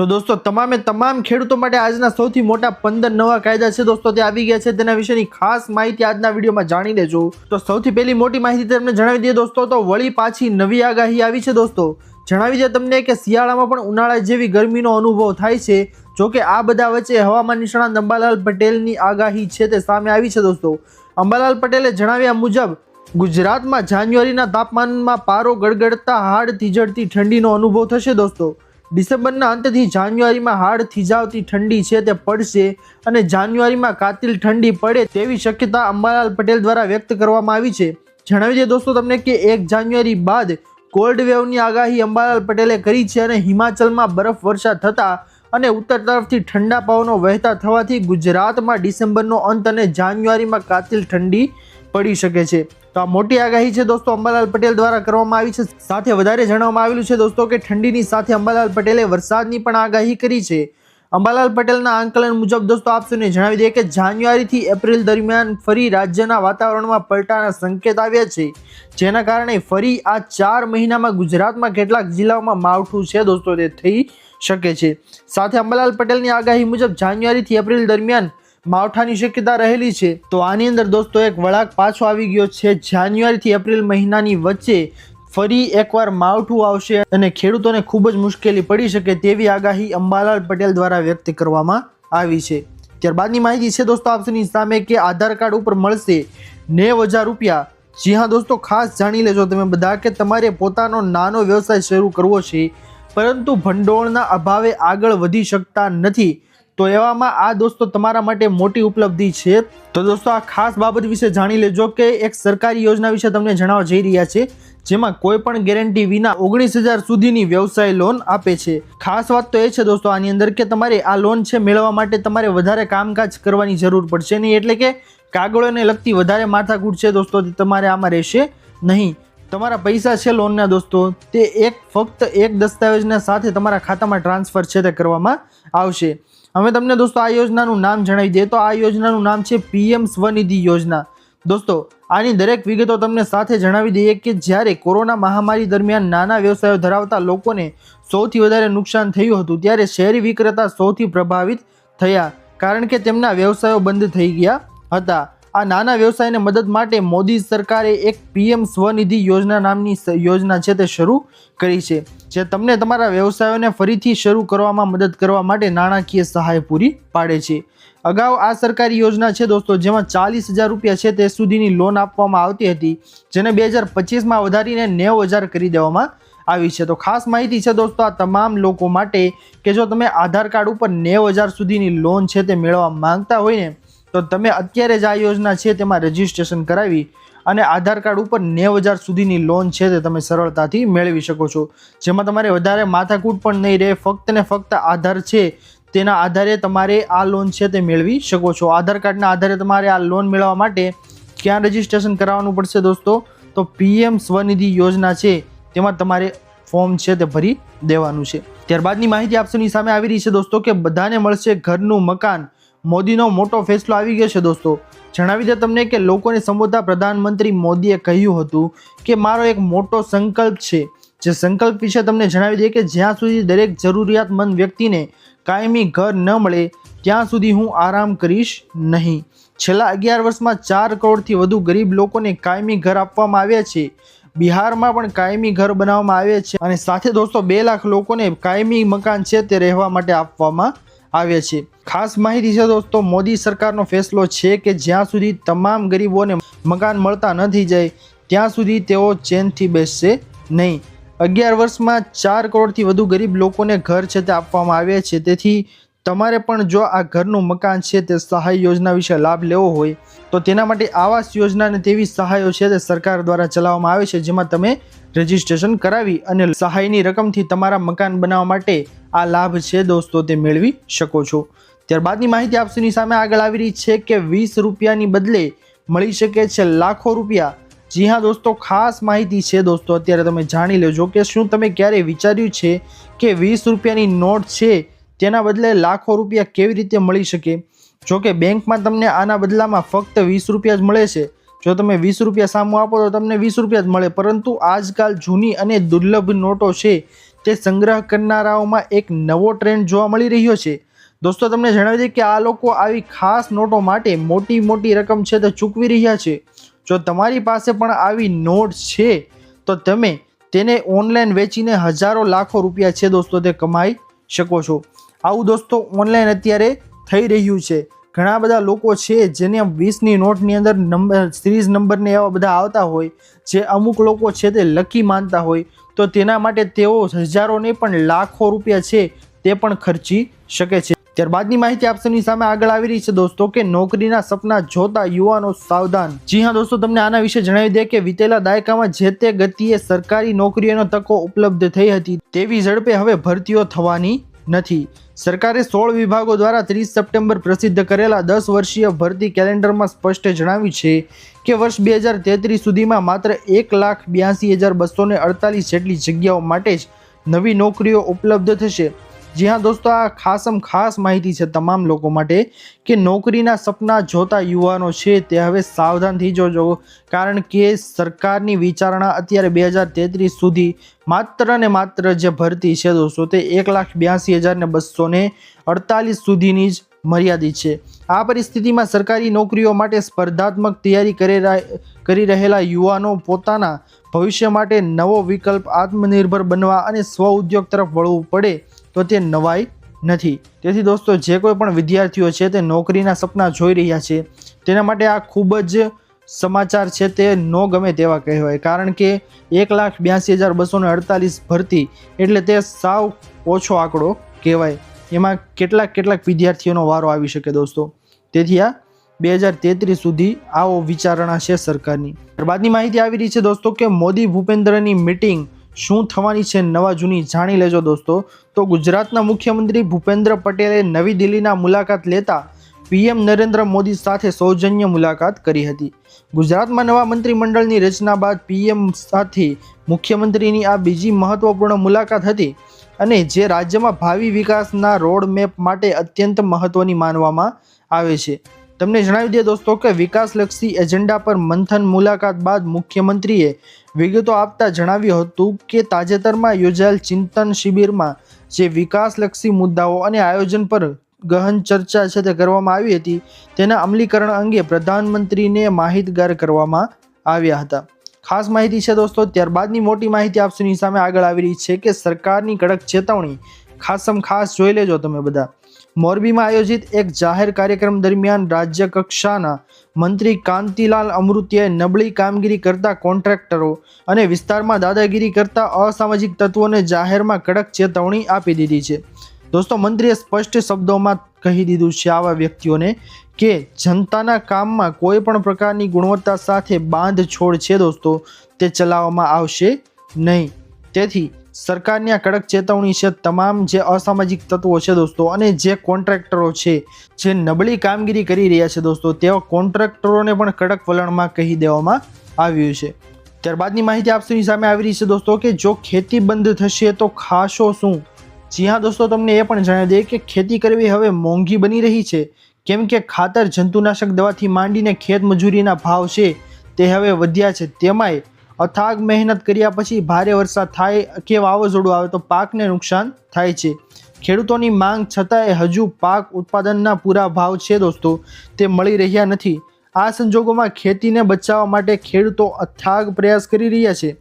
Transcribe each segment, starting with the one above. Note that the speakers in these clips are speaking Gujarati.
તો દોસ્તો, તમામે તમામ ખેડૂતો માટે આજના સૌથી મોટા પંદર નવા કાયદા છે દોસ્તો, તે આવી ગયા છે. તેના વિશેની ખાસ માહિતી આજના વિડીયોમાં જાણી લેજો. તો સૌથી પહેલી મોટી માહિતી તમને જણાવી દઈએ દોસ્તો, તો વળી પાછી નવી આગાહી આવી છે દોસ્તો. જણાવી દે તમને કે શિયાળામાં પણ ઉનાળા જેવી ગરમીનો અનુભવ થાય છે. જો કે આ બધા વચ્ચે હવામાન નિષ્ણાત અંબાલાલ પટેલની આગાહી છે તે સામે આવી છે દોસ્તો. અંબાલાલ પટેલે જણાવ્યા મુજબ, ગુજરાતમાં જાન્યુઆરીના તાપમાનમાં પારો ગડગડતા હાડ થીજડતી ઠંડીનો અનુભવ થશે દોસ્તો. ડિસેમ્બરના અંતથી જાન્યુઆરીમાં હાડ થીજાવતી ઠંડી છે તે પડશે અને જાન્યુઆરીમાં કાતિલ ઠંડી પડે તેવી શક્યતા અંબાલાલ પટેલ દ્વારા વ્યક્ત કરવામાં આવી છે. જણાવી દઈએ દોસ્તો તમને કે એક જાન્યુઆરી બાદ કોલ્ડ વેવની આગાહી અંબાલાલ પટેલે કરી છે અને હિમાચલમાં બરફ વર્ષા થતા અને ઉત્તર તરફથી ઠંડા પવનો વહેતા થવાથી ગુજરાતમાં ડિસેમ્બરનો અંત અને જાન્યુઆરીમાં કાતિલ ઠંડી પડી શકે છે. તો આ મોટી આગાહી છે દોસ્તો અંબાલાલ પટેલ દ્વારા કરવામાં આવી છે. સાથે વધારે જણાવવામાં આવેલું છે દોસ્તો કે ઠંડીની સાથે અંબાલાલ પટેલે વરસાદની પણ આગાહી કરી છે. અંબાલાલ પટેલના આંકલન મુજબ દોસ્તો આપ જણાવી દઈએ કે જાન્યુઆરીથી એપ્રિલ દરમિયાન ફરી રાજ્યના વાતાવરણમાં પલટાના સંકેત આવ્યા છે. જેના કારણે ફરી આ ચાર મહિનામાં ગુજરાતમાં કેટલાક જિલ્લાઓમાં માવઠું છે દોસ્તો તે થઈ શકે છે. સાથે અંબાલાલ પટેલની આગાહી મુજબ જાન્યુઆરીથી એપ્રિલ દરમિયાન માવઠાની શક્યતા રહેલી છે, તો આની અંદર દોસ્તો એક વળાંક પાછો આવી ગયો છે. જાન્યુઆરીથી એપ્રિલ મહિનાની વચ્ચે ફરી એકવાર માવઠું આવશે અને ખેડૂતોને ખૂબ જ મુશ્કેલી પડી શકે તેવી આગાહી અંબાલાલ પટેલ દ્વારા વ્યક્ત કરવામાં આવી છે. ત્યારબાદની માહિતી છે દોસ્તો આપની સામે કે આધાર કાર્ડ ઉપર મળશે નેવ હજાર રૂપિયા. જી હા દોસ્તો, ખાસ જાણી લેજો તમે બધા કે તમારે પોતાનો નાનો વ્યવસાય શરૂ કરવો છે, પરંતુ ભંડોળના અભાવે આગળ વધી શકતા નથી. તો એવામાં આ દોસ્તો તમારા માટે મોટી ઉપલબ્ધિ છે. તો દોસ્તો આ ખાસ બાબત વિશે જાણી લેજો કે એક સરકારી યોજના વિશે તમને જણાવવા જઈ રહ્યા છે, જેમાં કોઈ પણ ગેરંટી વિના ઓગણીસ હજાર સુધીની વ્યવસાય લોન આપે છે. ખાસ વાત તો એ છે દોસ્તો આની અંદર કે તમારે આ લોન છે મેળવવા માટે તમારે વધારે કામકાજ કરવાની જરૂર પડશે નહીં, એટલે કે કાગળોને લગતી વધારે માથાકૂટ છે દોસ્તો તમારે આમાં રહેશે નહીં. તમારા પૈસા છે લોનના દોસ્તો, તે એક ફક્ત એક દસ્તાવેજના સાથે તમારા ખાતામાં ટ્રાન્સફર છે તે કરવામાં આવશે. હવે તમને દોસ્તો આ યોજનાનું નામ જણાવી દઈએ. તો આ યોજનાનું નામ છે પીએમ સ્વનિધિ યોજના. દોસ્તો, આની દરેક વિગતો તમને સાથે જણાવી દઈએ કે જ્યારે કોરોના મહામારી દરમિયાન નાના વ્યવસાયો ધરાવતા લોકોને સૌથી વધારે નુકસાન થયું હતું, ત્યારે શહેરી વિક્રેતા સૌથી પ્રભાવિત થયા. કારણ કે તેમના વ્યવસાયો બંધ થઈ ગયા હતા. આ નાના વ્યવસાયને મદદ માટે મોદી સરકારે એક પીએમ સ્વનિધિ યોજના નામની યોજના છે તે શરૂ કરી છે, જે તમને તમારા વ્યવસાયોને ફરીથી શરૂ કરવામાં મદદ કરવા માટે નાણાકીય સહાય પૂરી પાડે છે. અગાઉ આ સરકારી યોજના છે દોસ્તો, જેમાં ચાલીસ હજાર રૂપિયા છે તે સુધીની લોન આપવામાં આવતી હતી, જેને બે હજાર પચીસમાં વધારીને નેવ હજાર કરી દેવામાં આવી છે. તો ખાસ માહિતી છે દોસ્તો, આ તમામ લોકો માટે કે જો તમે આધાર કાર્ડ ઉપર નેવ હજાર સુધીની લોન છે તે મેળવવા માંગતા હોય ને તો તમે અત્યારે જ આ યોજના છે તેમાં રજીસ્ટ્રેશન કરાવી અને આધાર કાર્ડ ઉપર નેવ હજાર સુધીની લોન છે તે તમે સરળતાથી મેળવી શકો છો. જેમાં તમારે વધારે માથાકૂટ પણ નહીં રહે, ફક્ત ને ફક્ત આધાર છે તેના આધારે તમારે આ લોન છે તે મેળવી શકો છો. આધાર કાર્ડના આધારે તમારે આ લોન મેળવવા માટે ક્યાં રજીસ્ટ્રેશન કરાવવાનું પડશે દોસ્તો? તો પીએમ સ્વનિધિ યોજના છે તેમાં તમારે ફોર્મ છે તે ભરી દેવાનું છે. ત્યારબાદની માહિતી આપશોની સામે આવી રહી છે દોસ્તો કે બધાને મળશે ઘરનું મકાન. મોદીનો મોટો ફેસલો આવી ગયો છે દોસ્તો. જણાવી દે તમને કે લોકોને સંબોધતા પ્રધાનમંત્રી મોદીએ કહ્યું હતું કે મારો એક મોટો સંકલ્પ છે. જે સંકલ્પ વિશે તમને જણાવી દઈએ કે જ્યાં સુધી દરેક જરૂરિયાતમંદ વ્યક્તિને કાયમી ઘર ન મળે, ત્યાં સુધી હું આરામ કરીશ નહીં. છેલ્લા અગિયાર વર્ષમાં ચાર કરોડથી વધુ ગરીબ લોકોને કાયમી ઘર આપવામાં આવ્યા છે. બિહારમાં પણ કાયમી ઘર બનાવવામાં આવ્યા છે અને સાથે દોસ્તો બે લાખ લોકોને કાયમી મકાન છે તે રહેવા માટે આપવામાં આવ્યા છે. ખાસ માહિતી છે દોસ્તો, મોદી સરકારનો ફેસલો છે કે જ્યાં સુધી તમામ ગરીબોને મકાન મળતા નથી જાય, ત્યાં સુધી તેઓ ચેનથી બેસશે નહીં. અગિયાર વર્ષમાં ચાર કરોડથી વધુ ગરીબ લોકોને ઘર છે તે આપવામાં આવ્યા છે. તેથી તમારે પણ જો આ ઘરનું મકાન છે તે સહાય યોજના વિશે લાભ લેવો હોય, તો તેના માટે આવાસ યોજના તેવી સહાયો છે તે સરકાર દ્વારા ચલાવવામાં આવે છે, જેમાં તમે રજીસ્ટ્રેશન કરાવી અને સહાયની રકમથી તમારા મકાન બનાવવા માટે આ લાભ છે દોસ્તો, તે મેળવી શકો છો. ત્યારબાદની માહિતી આપસની સામે આગળ આવી રહી છે કે વીસ રૂપિયાની બદલે મળી શકે છે લાખો રૂપિયા. જી હા, દોસ્તો, ખાસ માહિતી છે દોસ્તો. અત્યારે તમે જાણી લેજો કે શું તમે ક્યારે વિચાર્યું છે કે વીસ રૂપિયાની નોટ છે તેના બદલે લાખો રૂપિયા કેવી રીતે મળી શકે? જો કે બેંકમાં તમને આના બદલામાં ફક્ત વીસ રૂપિયા જ મળે છે. જો તમે વીસ રૂપિયા સામું આપો તો તમને વીસ રૂપિયા જ મળે. પરંતુ આજકાલ જૂની અને દુર્લભ નોટો છે તે સંગ્રહ કરનારાઓમાં એક નવો ટ્રેન્ડ જોવા મળી રહ્યો છે. દોસ્તો, તમને જણાવી દઈએ કે આ લોકો આવી ખાસ નોટો માટે મોટી મોટી રકમ છે તે ચૂકવી રહ્યા છે. જો તમારી પાસે પણ આવી નોટ છે, તો તમે તેને ઓનલાઈન વેચીને હજારો લાખો રૂપિયા છે દોસ્તો, તે કમાઈ શકો છો. આવું દોસ્તો ઓનલાઈન અત્યારે થઈ રહ્યું છે. ઘણા બધા લોકો છે જેને વીસની નોટની અંદર નંબર, સિરીઝ નંબરને એવા બધા આવતા હોય, જે અમુક લોકો છે તે લકી માનતા હોય, તો તેના માટે તેઓ હજારો નહીં પણ લાખો રૂપિયા છે તે પણ ખર્ચી શકે છે. ત્યારબાદની માહિતી આપસની સામે આગળ આવી રહી છે દોસ્તો કે નોકરીના સપના જોતા યુવાનો સાવધાન. જી હા દોસ્તો, તમને આના વિશે જણાવી દે કે વિતેલા દાયકામાં જે તે ગતિએ સરકારી નોકરીઓનો તકો ઉપલબ્ધ થઈ હતી, તેવી ઝડપે હવે ભરતીઓ થવાની નથી. સરકારે સોળ વિભાગો દ્વારા ત્રીસ સપ્ટેમ્બર પ્રસિદ્ધ કરેલા દસ વર્ષીય ભરતી કેલેન્ડરમાં સ્પષ્ટ જણાવ્યું છે કે વર્ષ બે હજાર તેત્રીસ સુધીમાં માત્ર એક લાખ બ્યાસી હજાર બસો ને અડતાલીસ જેટલી જગ્યાઓ માટે જ નવી નોકરીઓ ઉપલબ્ધ થશે. જી હા દોસ્તો, આ ખાસમ ખાસ માહિતી છે તમામ લોકો માટે કે નોકરીના સપના જોતા યુવાનો છે તે હવે સાવધાન થઈ જજો કારણ કે સરકારની વિચારણા અત્યારે બે હજાર તેત્રીસ સુધી માત્ર ને માત્ર જે ભરતી છે દોસ્તો, તે એક લાખ બ્યાસી હજાર ને અડતાલીસ સુધીની જ મર્યાદિત છે. આ પરિસ્થિતિમાં સરકારી નોકરીઓ માટે સ્પર્ધાત્મક તૈયારી કરી રહેલા યુવાનો પોતાના ભવિષ્ય માટે નવો વિકલ્પ આત્મનિર્ભર બનવા અને સ્વ ઉદ્યોગ તરફ વળવું પડે તો તે નવાઈ નથી. તેથી દોસ્તો, જે કોઈ પણ વિદ્યાર્થીઓ છે તે નોકરીના સપના જોઈ રહ્યા છે, તેના માટે આ ખૂબ જ સમાચાર છે તે ન ગમે તેવા કહેવાય. કારણ કે એક લાખ બ્યાસી હજાર બસોને અડતાલીસ ભરતી એટલે તે સાવ ઓછો આંકડો કહેવાય. એમાં કેટલાક કેટલાક વિદ્યાર્થીઓનો વારો આવી શકે દોસ્તો. તેથી આ બે હજાર તેત્રીસ સુધી આવો વિચારણા છે સરકારની. ત્યારબાદની માહિતી આવી રહી છે દોસ્તો કે મોદી ભૂપેન્દ્રની મિટિંગ શું થવાની છે નવા જૂની જાણી લેજો દોસ્તો. તો ગુજરાતના મુખ્યમંત્રી ભૂપેન્દ્ર પટેલે નવી દિલ્હીના મુલાકાત લેતા પીએમ નરેન્દ્ર મોદી સાથે સૌજન્ય મુલાકાત કરી હતી. ગુજરાતમાં નવા મંત્રીમંડળની રચના બાદ પીએમ સાથે મુખ્યમંત્રીની આ બીજી મહત્વપૂર્ણ મુલાકાત હતી અને જે રાજ્યમાં ભાવિ વિકાસના રોડ મેપ માટે અત્યંત મહત્વની માનવામાં આવે છે. તમને જણાવી દઈએ દોસ્તો કે વિકાસલક્ષી એજન્ડા પર મંથન મુલાકાત બાદ મુખ્યમંત્રીએ વિગતો આપતા જણાવ્યું હતું કે તાજેતરમાં યોજાયેલ ચિંતન શિબિરમાં જે વિકાસલક્ષી મુદ્દાઓ અને આયોજન પર ગહન ચર્ચા છે તે કરવામાં આવી હતી. તેના અમલીકરણ અંગે પ્રધાનમંત્રીને માહિતગાર કરવામાં આવ્યા હતા. ખાસ માહિતી છે દોસ્તો, ત્યારબાદની મોટી માહિતી આપસની સામે આગળ આવી રહી છે કે સરકારની કડક ચેતવણી ખાસમ ખાસ જોઈ લેજો તમે બધા. મોરબીમાં આયોજિત એક જાહેર કાર્યક્રમ દરમિયાન રાજ્ય કક્ષાના મંત્રી કાંતિલાલ અમૃતીએ નબળી કામગીરી કરતા કોન્ટ્રાક્ટરો અને વિસ્તારમાં દાદાગીરી કરતા અસામાજિક તત્વોને જાહેરમાં કડક ચેતવણી આપી દીધી છે. દોસ્તો, મંત્રીએ સ્પષ્ટ શબ્દોમાં કહી દીધું છે આવા વ્યક્તિઓને કે જનતાના કામમાં કોઈ પણ પ્રકારની ગુણવત્તા સાથે બાંધછોડ છે દોસ્તો, તે ચલાવવામાં આવશે નહીં. તેથી સરકારની આ કડક ચેતવણી છે, તમામ જે અસામાજિક તત્વો છે દોસ્તો, અને જે કોન્ટ્રાક્ટરો છે, જે નબળી કામગીરી કરી રહ્યા છે દોસ્તો તેવા કોન્ટ્રાક્ટરોને પણ કડક વલણમાં કહી દેવામાં આવ્યું છે. ત્યારબાદની માહિતી આપસની સામે આવી રહી છે દોસ્તો કે જો ખેતી બંધ થશે તો ખાશો શું? જી હા દોસ્તો, તમને એ પણ જણાવી દઈએ કે ખેતી કરવી હવે મોંઘી બની રહી છે. કેમ કે ખાતર જંતુનાશક દવાથી માંડીને ખેત મજૂરીના ભાવ છે તે હવે વધ્યા છે. તેમાંય અથાગ મહેનત કર્યા પછી ભારે વરસાદ થાય કે વાવાઝોડું આવે તો પાકને નુકસાન થાય છે. ખેડૂતોની માંગ છતાંય હજુ પાક ઉત્પાદનના પૂરા ભાવ છે દોસ્તો, તે મળી રહ્યા નથી. આ સંજોગોમાં ખેતીને બચાવવા માટે ખેડૂતો અથાગ પ્રયાસ કરી રહ્યા છે.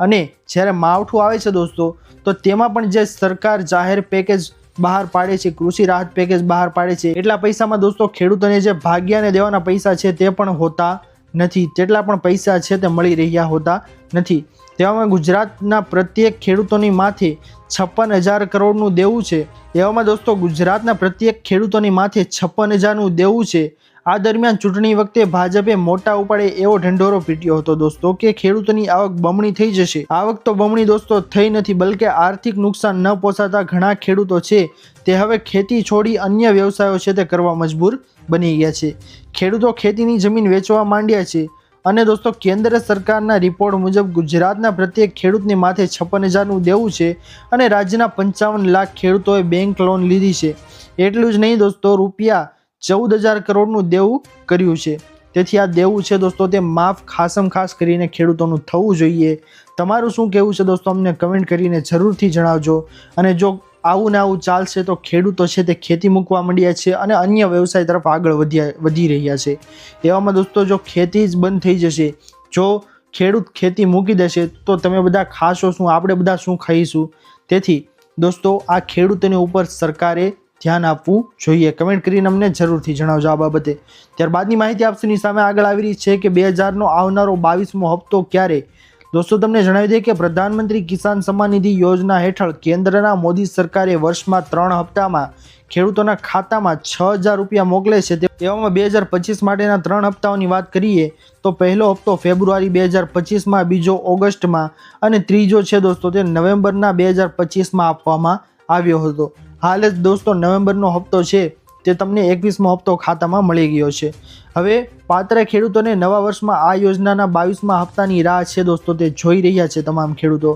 અને જ્યારે માવઠું આવે છે દોસ્તો, તો તેમાં પણ જે સરકાર જાહેર પેકેજ બહાર પાડે છે, કૃષિ રાહત પેકેજ બહાર પાડે છે, એટલા પૈસામાં દોસ્તો ખેડૂતોને જે ભાગ્યાને દેવાના પૈસા છે તે પણ હોતા નથી. તેટલા પણ પૈસા છે તે મળી રહ્યા હોતા નથી. તેવામાં ગુજરાતના પ્રત્યેક ખેડૂતોની માથે છપ્પન હજાર કરોડનું દેવું છે. એવામાં દોસ્તો, ગુજરાતના પ્રત્યેક ખેડૂતોની માથે છપ્પન હજારનું દેવું છે. આ દરમિયાન ચૂંટણી વખતે ભાજપે મોટા ઉપાડે એવો ઢંઢોરો પીટ્યો હતો દોસ્તો કે ખેડૂતોની આવક બમણી થઈ જશે. આવક તો બમણી દોસ્તો થઈ નથી, બલકે આર્થિક નુકસાન ન પોસાતા ઘણા ખેડૂતો છે. તે હવે ખેતી છોડી અન્ય વ્યવસાયો છે તે કરવા મજબૂર બની ગયા છે. ખેડૂતો ખેતીની જમીન વેચવા માંડ્યા છે. અને દોસ્તો, કેન્દ્ર સરકારના રિપોર્ટ મુજબ ગુજરાતના પ્રત્યેક ખેડૂતની માથે છપ્પન હજારનું દેવું છે અને રાજ્યના પંચાવન લાખ ખેડૂતોએ બેંક લોન લીધી છે. એટલું જ નહીં દોસ્તો, રૂપિયા ચૌદ હજાર કરોડનું દેવું કર્યું છે. તેથી આ દેવું છે દોસ્તો, તે માફ ખાસમ ખાસ કરીને ખેડૂતોનું થવું જોઈએ. તમારું શું કહેવું છે દોસ્તો, અમને કમેન્ટ કરીને જરૂરથી જણાવજો. અને જો આવું ને આવું ચાલશે તો ખેડૂતો છે તે ખેતી મૂકવા માંડ્યા છે અને અન્ય વ્યવસાય તરફ આગળ વધ્યા, વધી રહ્યા છે. એવામાં દોસ્તો જો ખેતી જ બંધ થઈ જશે, જો ખેડૂત ખેતી મૂકી દેશે, તો તમે બધા ખાશો શું, આપણે બધા શું ખાઈશું? તેથી દોસ્તો, આ ખેડૂતોની ઉપર સરકારે ધ્યાન આપવું જોઈએ. કમેન્ટ કરીને અમને જરૂરથી જણાવજો આ બાબતે. ત્યારબાદની માહિતી આપશોની સામે આગળ આવી રહી છે કે બે હજારનો આવનારો બાવીસમો હપ્તો ક્યારે દોસ્તો, તમને જણાવી દઈએ કે પ્રધાનમંત્રી કિસાન સન્માન નિધિ યોજના હેઠળ કેન્દ્રના મોદી સરકારે વર્ષમાં ત્રણ હપ્તામાં ખેડૂતોના ખાતામાં છ હજાર રૂપિયા મોકલે છે. તેવામાં બે હજાર પચીસ માટેના ત્રણ હપ્તાઓની વાત કરીએ તો પહેલો હપ્તો ફેબ્રુઆરી બે હજાર પચીસમાં, બીજો ઓગસ્ટમાં અને ત્રીજો છે દોસ્તો તે નવેમ્બરના બે હજાર પચીસમાં આપવામાં આવ્યો હતો. હાલ જ દોસ્તો નવેમ્બરનો હપ્તો છે. તે તમને એકવીસમો હપ્તો ખાતામાં મળી ગયો છે. હવે પાત્ર ખેડૂતોને નવા વર્ષમાં આ યોજનાના બાવીસમા હપ્તાની રાહ છે દોસ્તો, તે જોઈ રહ્યા છે તમામ ખેડૂતો.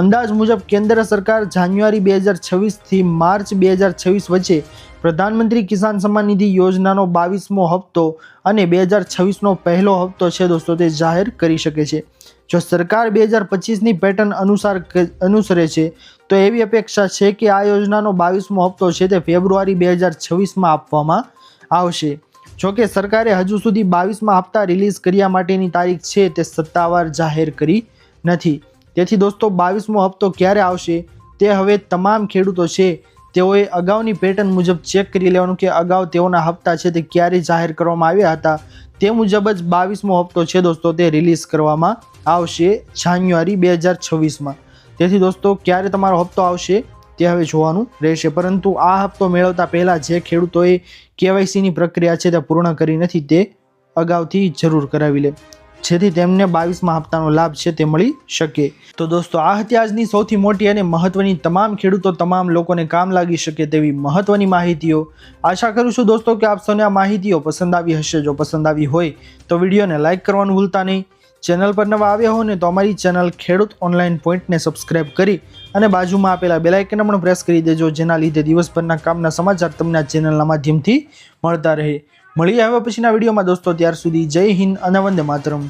અંદાજ મુજબ કેન્દ્ર સરકાર જાન્યુઆરી બે હજાર છવ્વીસથી માર્ચ બે હજાર છવ્વીસ વચ્ચે પ્રધાનમંત્રી કિસાન સન્માન નિધિ યોજનાનો બાવીસમો હપ્તો અને બે હજાર છવ્વીસનો પહેલો હપ્તો છે દોસ્તો, તે જાહેર કરી શકે છે. જો સરકાર બે હજાર પચીસની પેટર્ન અનુસાર અનુસરે છે, તો એવી અપેક્ષા છે કે આ યોજનાનો બાવીસમો હપ્તો છે તે ફેબ્રુઆરી બે હજાર છવ્વીસમાં આપવામાં આવશે. જો કે સરકારે હજુ સુધી બાવીસમાં હપ્તા રિલીઝ કર્યા માટેની તારીખ છે તે સત્તાવાર જાહેર કરી નથી. તેથી દોસ્તો, બાવીસમો હપ્તો ક્યારે આવશે તે હવે તમામ ખેડૂતો છે તેઓએ અગાઉની પેટર્ન મુજબ ચેક કરી લેવાનું કે અગાઉ તેઓના હપ્તા છે તે ક્યારે જાહેર કરવામાં આવ્યા હતા તે મુજબ જ બાવીસમો હપ્તો છે દોસ્તો તે રિલીઝ કરવામાં આવશે જાન્યુઆરી બે હજાર છવ્વીસમાં. તેથી દોસ્તો, ક્યારે તમારો હપ્તો આવશે તે હવે જોવાનું રહેશે. પરંતુ આ હપ્તો મેળવતા પહેલાં જે ખેડૂતોએ કેવાયસીની પ્રક્રિયા છે તે પૂર્ણ કરી નથી, તે અગાઉથી જરૂર કરાવી લે. જેથી તેમને બાવીસમાં હપ્તાનો લાભ છે તે મળી શકે. તો દોસ્તો, આ હતી આજની સૌથી મોટી અને મહત્વની તમામ ખેડૂતો, તમામ લોકોને કામ લાગી શકે તેવી મહત્વની માહિતીઓ. આશા કરું છું દોસ્તો કે આપ સૌને આ માહિતીઓ પસંદ આવી હશે. જો પસંદ આવી હોય તો વિડીયોને લાઇક કરવાનું ભૂલતા નહીં. ચેનલ પર નવા આવ્યા હો ને તો અમારી ચેનલ ખેડૂત ઓનલાઈન પોઈન્ટને સબસ્ક્રાઇબ કરી અને બાજુમાં આપેલા બેલાઇકન પણ પ્રેસ કરી દેજો, જેના લીધે દિવસભરના કામના સમાચાર તમને આ ચેનલના માધ્યમથી મળતા રહે. મળી હવે પછીના વિડીયોમાં દોસ્તો, ત્યાર સુધી જય હિન્દ અને વંદે માતરમ.